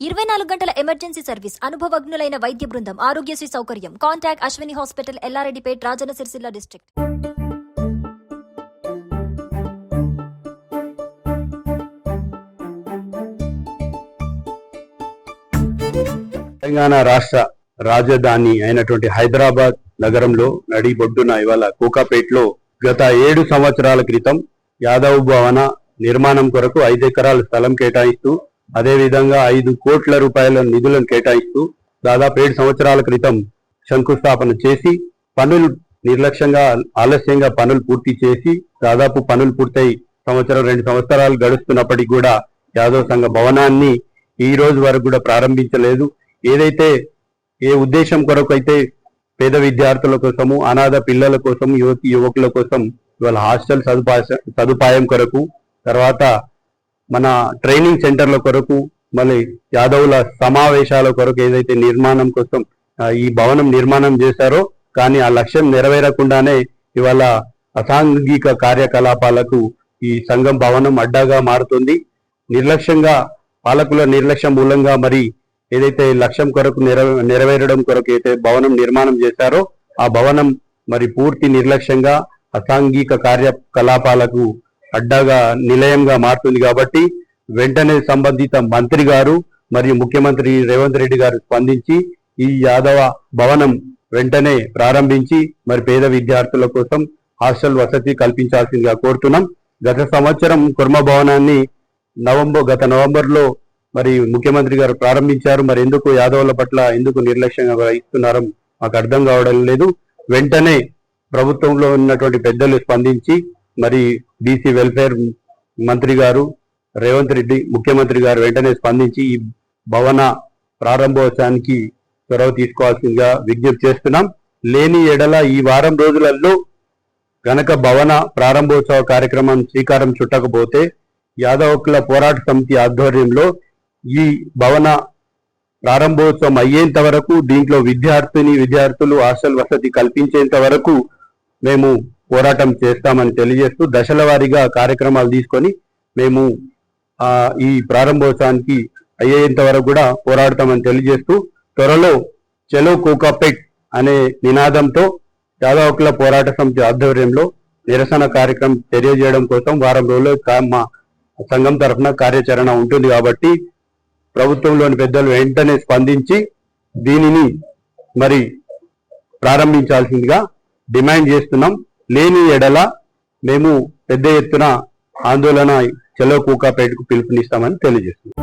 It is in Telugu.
ఇరవై నాలుగు గంటల ఎమర్జెన్సీ సర్వీస్ అనుభవజ్ఞులైన వైద్య బృందం ఆరోగ్యశ్రీ సౌకర్యం contact Ashwini hospital Yellareddypet Rajanna Sircilla district. Telangana రాష్ట్ర రాజధాని అయినటువంటి హైదరాబాద్ నగరంలో నడిబొడ్డున ఇవాళ కోకాపేటలో గత ఏడు సంవత్సరాల క్రితం యాదవ్ భవన నిర్మాణం కొరకు ఐదు ఎకరాల స్థలం కేటాయిస్తూ అదేవిధంగా ఐదు కోట్ల రూపాయల నిధులను కేటాయిస్తూ దాదాపు ఏడు సంవత్సరాల క్రితం శంకుస్థాపన చేసి పనులు నిర్లక్ష్యంగా ఆలస్యంగా పనులు పూర్తి చేసి దాదాపు పనులు పూర్తయి సంవత్సరం రెండు సంవత్సరాలు గడుస్తున్నప్పటికీ కూడా యాదవ్ సంఘ భవనాన్ని ఈ రోజు వరకు కూడా ప్రారంభించలేదు. ఏదైతే ఏ ఉద్దేశం కొరకు అయితే పేద విద్యార్థుల కోసము అనాథ పిల్లల కోసం యువతి యువకుల కోసం ఇవాళ హాస్టల్ సదుపాయ సదుపాయం కొరకు తర్వాత మన ట్రైనింగ్ సెంటర్ల కొరకు మళ్ళీ యాదవుల సమావేశాల కొరకు ఏదైతే నిర్మాణం కోసం ఈ భవనం నిర్మాణం చేశారో కానీ ఆ లక్ష్యం నెరవేరకుండానే ఇవాళ అసాంఘిక కార్యకలాపాలకు ఈ సంఘం భవనం అడ్డాగా మారుతుంది. నిర్లక్ష్యంగా పాలకుల నిర్లక్ష్యం మూలంగా మరి ఏదైతే లక్ష్యం కొరకు నెర నెరవేరడం కొరకు అయితే భవనం నిర్మాణం చేశారో ఆ భవనం మరి పూర్తి నిర్లక్ష్యంగా అసాంఘిక కార్యకలాపాలకు అడ్డాగా నిలయంగా మారుతుంది కాబట్టి వెంటనే సంబంధిత మంత్రి గారు మరియు ముఖ్యమంత్రి రేవంత్ రెడ్డి గారు స్పందించి ఈ యాదవ భవనం వెంటనే ప్రారంభించి మరి పేద విద్యార్థుల కోసం హాస్టల్ వసతి కల్పించాల్సిందిగా కోరుతున్నాం. గత సంవత్సరం కుర్మ భవనాన్ని నవంబర్ గత నవంబర్లో మరి ముఖ్యమంత్రి గారు ప్రారంభించారు. మరి ఎందుకు యాదవుల పట్ల ఎందుకు నిర్లక్ష్యంగా వహిస్తున్నారో మాకు అర్థం కావడం లేదు. వెంటనే ప్రభుత్వంలో ఉన్నటువంటి పెద్దలు స్పందించి మరి బీసీ వెల్ఫేర్ మంత్రి గారు రేవంత్ రెడ్డి ముఖ్యమంత్రి గారు వెంటనే స్పందించి ఈ భవన ప్రారంభోత్సవానికి చొరవ తీసుకోవాల్సిందిగా విజ్ఞప్తి చేస్తున్నాం. లేని ఎడల ఈ వారం రోజులలో గనక భవన ప్రారంభోత్సవ కార్యక్రమం శ్రీకారం చుట్టకపోతే యాదవకుల పోరాట సమితి ఆధ్వర్యంలో ఈ భవన ప్రారంభోత్సవం అయ్యేంత వరకు దీంట్లో విద్యార్థిని విద్యార్థులు హాస్టల్ వసతి కల్పించేంత వరకు మేము పోరాటం చేస్తామని తెలియజేస్తూ దశల వారీగా కార్యక్రమాలు తీసుకొని మేము ఈ ప్రారంభోత్సవానికి అయ్యేంత వరకు కూడా పోరాడతామని తెలియజేస్తూ త్వరలో చెలో కోకాపెట్ అనే నినాదంతో యాదవకుల పోరాట సమితి ఆధ్వర్యంలో నిరసన కార్యక్రమం తెలియజేయడం కోసం వారం రోజులు మా సంఘం తరఫున కార్యాచరణ ఉంటుంది కాబట్టి ప్రభుత్వంలోని పెద్దలు వెంటనే స్పందించి దీనిని మరి ప్రారంభించాల్సిందిగా డిమాండ్ చేస్తున్నాం. లేని ఎడల మేము పెద్ద ఎత్తున ఆందోళన చెలో కూకాపేటకు పిలుపునిస్తామని తెలియజేస్తుంది